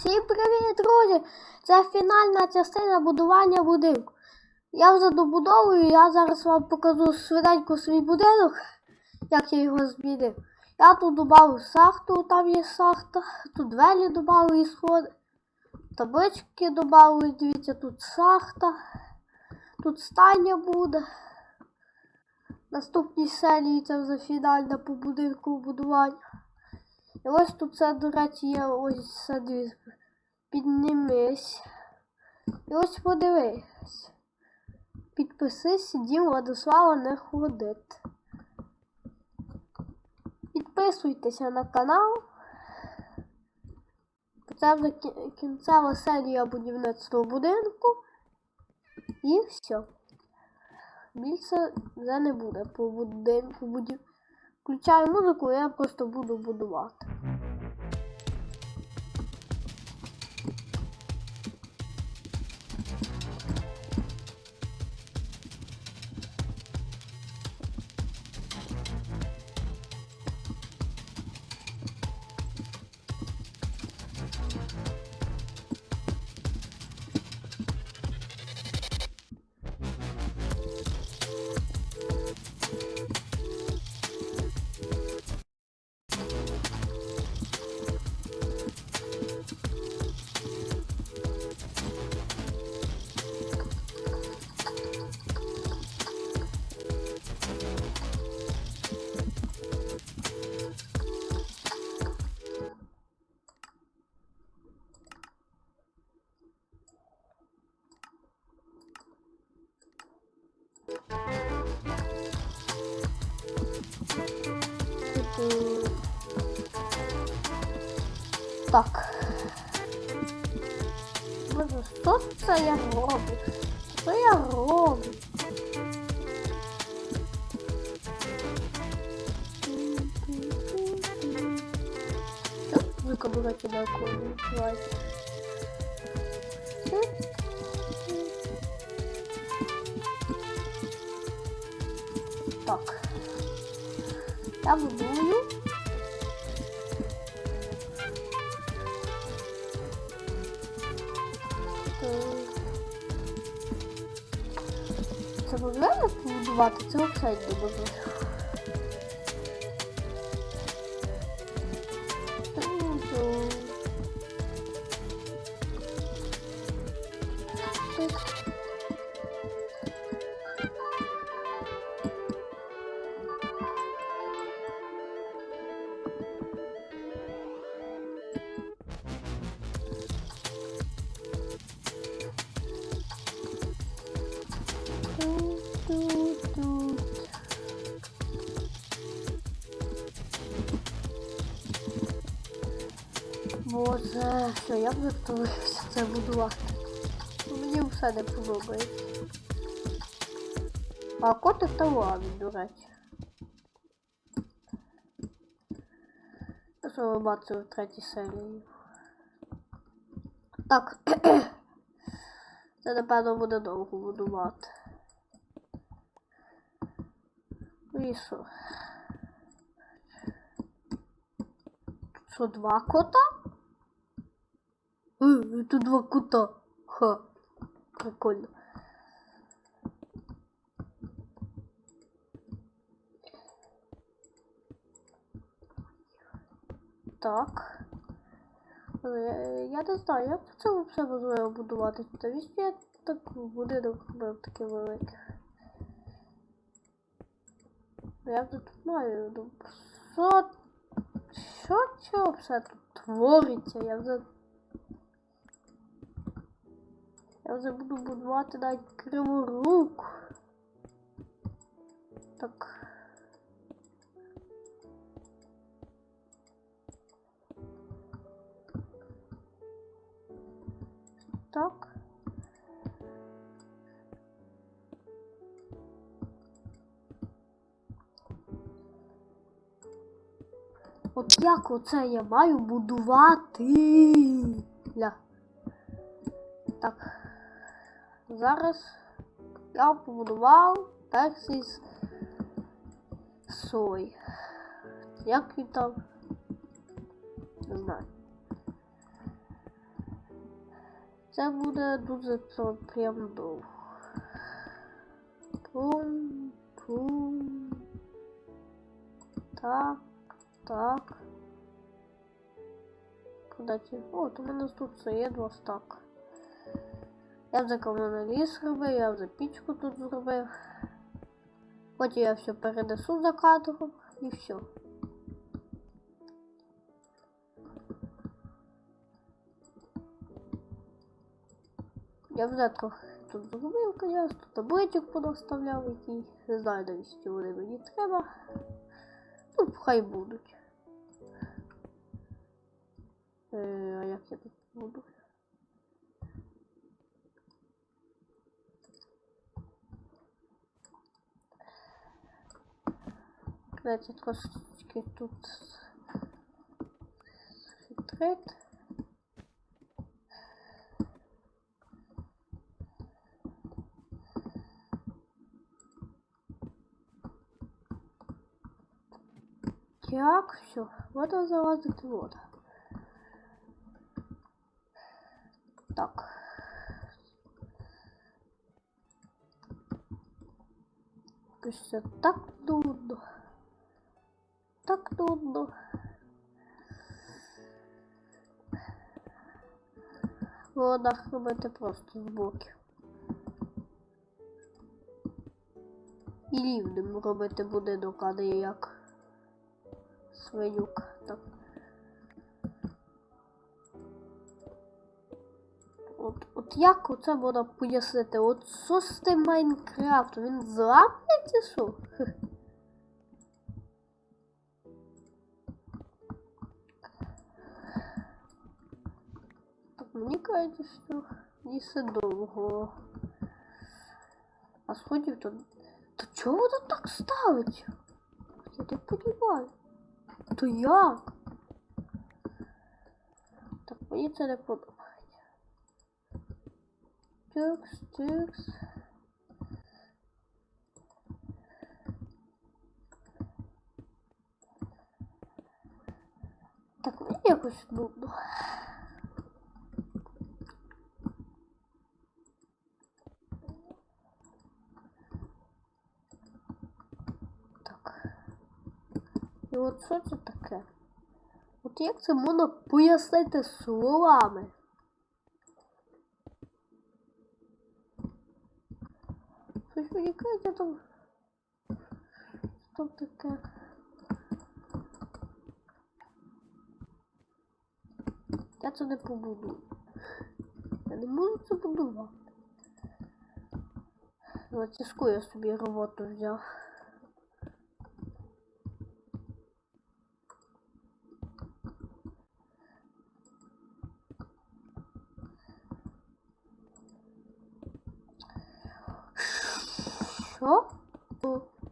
Всім привіт, друзі! Це фінальна частина будування будинку. Я вже добудовую, я зараз вам покажу швиденько свій будинок, як я його змінив. Я тут додав шахту, там є шахта, тут двері додав і сходи. Таблички додав, дивіться, тут шахта, тут стайня буде. Наступній серії це вже фінальна по будинку будування. І ось тут є ось це дві. Піднімись. І ось подивись. Підписись, дім Владислава не ходить. Підписуйтеся на канал. Це вже кі- кінцева серія будівництва будинку. І все. Більше вже не буде по будинку. Будів... Включаю музику, я просто буду будувати. Так. Боже, що це я роблю? Що я роблю? Музика була кидає колі. Так. Це можливо побудувати? Це взагалі неможливо. Тут-тут-тут. Боже, що я б втомився це будувати. Мені все не подобається. А котик талант, до речі. Що в третій серії. Так. Це напевно буде довго будувати. Ну і що? Що, два кота? Е, Тут два кота. Ха. Прикольно. Так. Я, я не знаю, як це все можливо будувати. Візьмі я так будинок робив такий великий. Я тут маю. Ну, що? Що це все тут твориться? Я вже. Я вже буду будувати навіть криворук. Так. Так. От як оце я маю будувати? Ля. Зараз я побудував с- сой. Як він там? Не знаю. Це буде дуже пр- прям довго. Пум, пум. Так, так. Куди О, то в мене тут все є два стак. Я вже комуналіз зробив, я вже пічку тут зробив. Потім я все перенесу за кадром і все. Я вже трохи тут зробив, звісно, табличок понаставляв, які не знаю навіщо вони мені треба. Ну, хай будуть. Е, а як я тут буду? Давайте трошечки тут хитрить. Так, все, вода залазить вода. Так. Якось це так нудно. Так нудно. Вода робити просто з. І рівним робити будинок, а не як свинюк. Так. От, от як оце можна пояснити? От що з тим Майнкрафтом? Він зламний чи що? Мені кажеться, що їсе довго. А сходів то. То чого воно так ставить? Я не подіваю. То як? Так, мені це не подобається. Тюкс, тюкс. Так, мені якось нудно. Що це таке? От як це можна пояснити словами? Щось мені кажеться там. Що таке? Я це не побудую. Я не можу це будувати. На я собі роботу взяв. Що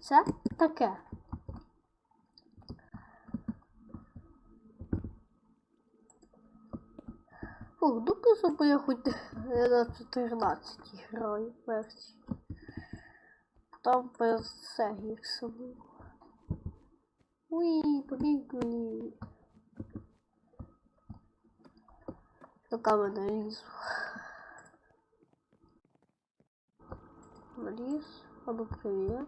це таке? Фух, думаю, бо я хоч на 14 граю версії. Там без все гірше було. Уй, побігли. Пока мене лізу. Ліс. Алло, привет.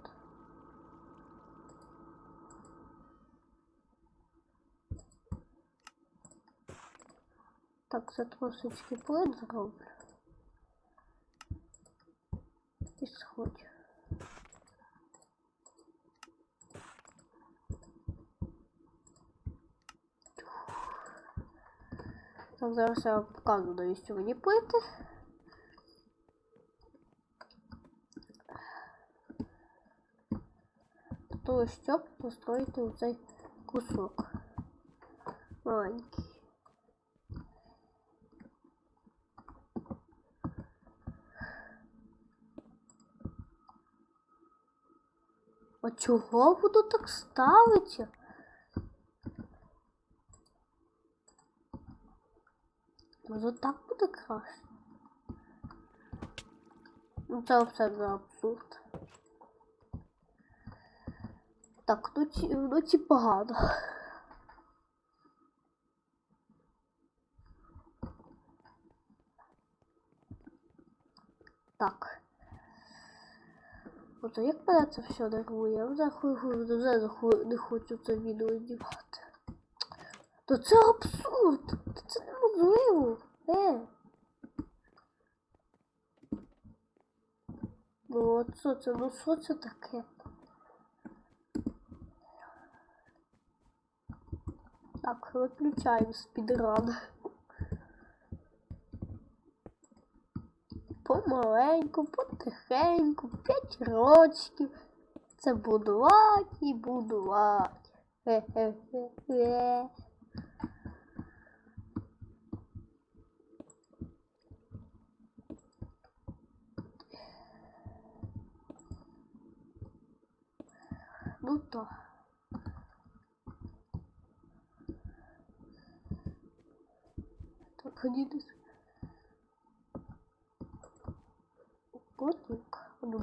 Так, це трошечки плит зроблю. І сходь. Так, зараз я вам покажу, навіщо мені плити. Того, щоб построїти оцей кусок маленький. А чого буду так ставити? Може так буде краще? Ну це все за абсурд. Так, ну ці, ну ці погано. Так. Ото як мене це все нервує? Я вже не хочу це відео знімати. То це абсурд! Це неможливо! Е! Ну от що це? Ну що це таке? Так, виключаємо спідран. Помаленьку, потихеньку, 5 рочків. Це будувати і будувати. Хе-хе-хе. Ну то. Десь. Котик, ну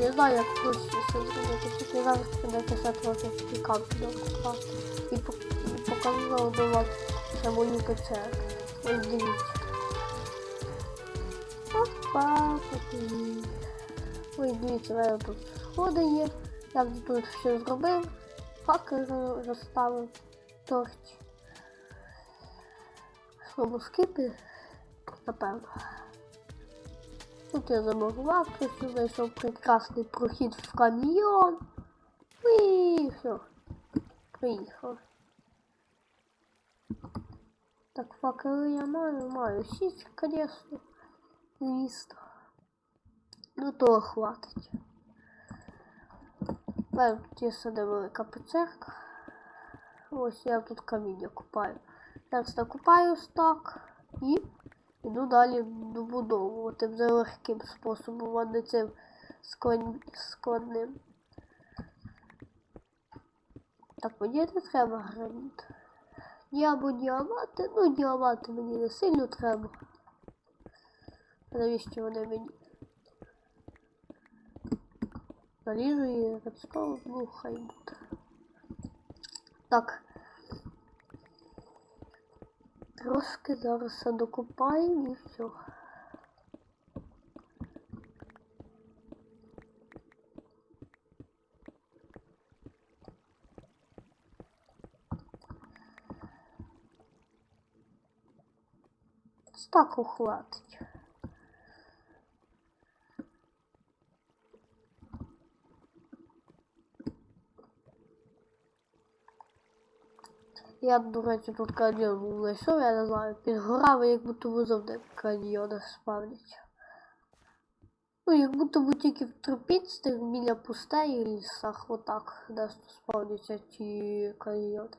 Не знаю, як проще це зробити. Тільки зараз трохи піканку докупати. І, по- і покажу до вас ще мою печеру. Ось дивіться. Опа, такий. Ой, дивіться, мене тут сходи є. Я тут все зробив. Факел ро- розставив. Торч. Слобоскипи, напевно. Тут я замурував, тут знайшов прекрасний прохід в каньйон. І все. Приїхав. Так, факели я маю, маю січ, звісно. Звісно. Ну того хватить. Тут сюди велика печерка. Ось я тут каміння купаю. Зараз накупаю стак і йду далі добудовувати вже легким способом, а не цим склад- складним. Так, мені не треба граніт. Ні або діамати, ну діамати мені не сильно треба. Навіщо вони мені? Залізу і редстоун, ну хай буде. Так. Трошки зараз докупаємо і все. Стаку хватить. Я, до речі, тут каньйон знайшов, я не знаю, під горами, як будто би завжди каньйони спавняться. Ну, як будто би тільки в тропічних біля пустелі лісах, отак, де спавняться ті каньйони.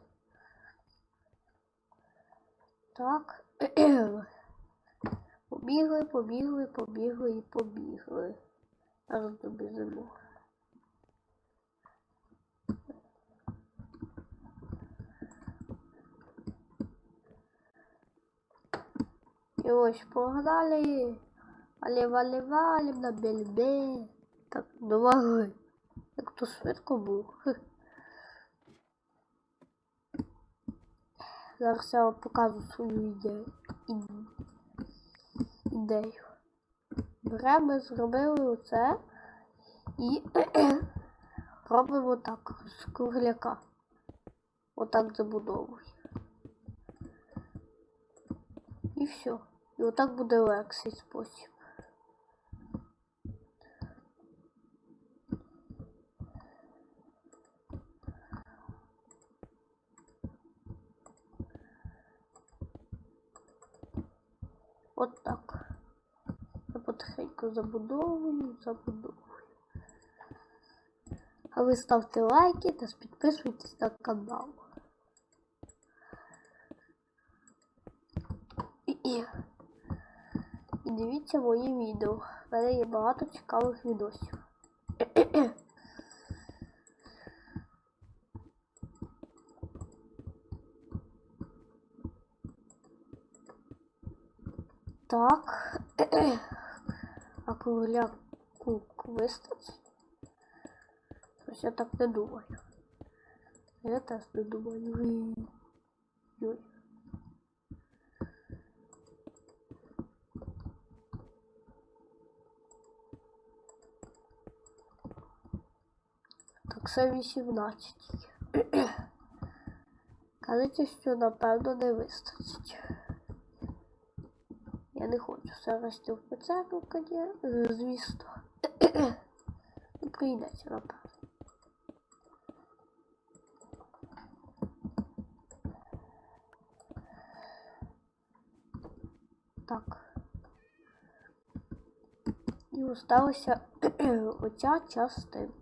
Так. побігли, побігли, побігли і побігли. Аж добіжимо. І ось погнали. Але вали валим на бельбе. Так, давай. Як то швидко. Хе. Зараз я вам покажу свою ідею. Ідею. Беремо, зробили оце і робимо так з кругляка. Отак забудовуємо. І все. І отак буде легший спосіб. От так. Я потихеньку забудовую, забудовую. А ви ставте лайки та підписуйтесь на канал. І, дивіться мої відео. В мене є багато цікавих відосів. Так. А кругляку вистачить? Щось я так не думаю. Я теж не думаю. Ой. Ой. Так, це 18. Кажете, що напевно не вистачить. Я не хочу зараз в пецерну, звісно. Ну, прийдеться, напевно. Так. І осталася оця частинка.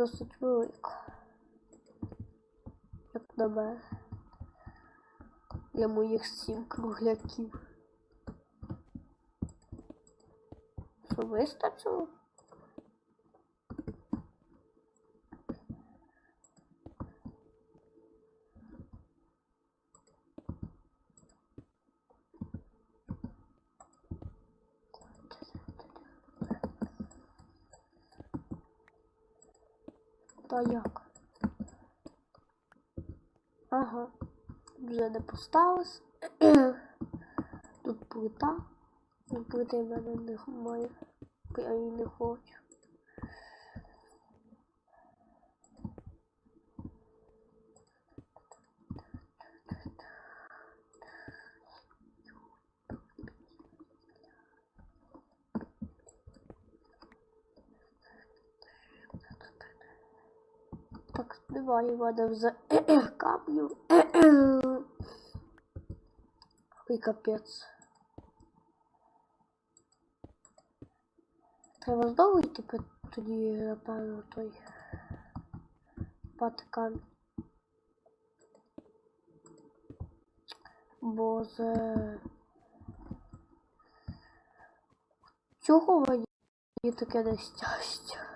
Досить велика. Як на мене. Для моїх сім кругляків. Що вистачило? Та як? Ага. Вже не поставилось. Тут плита. Плити в мене немає. Я її не хочу. Так, немає в мене вже. Ой, капець. Треба знову йти тоді, напевно, той паткан. Бо з чого мені таке нещастя?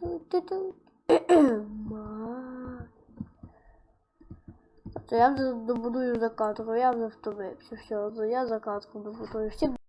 Тобто я вже добудую закатку, я вже втомився. Все, я закатку добудую.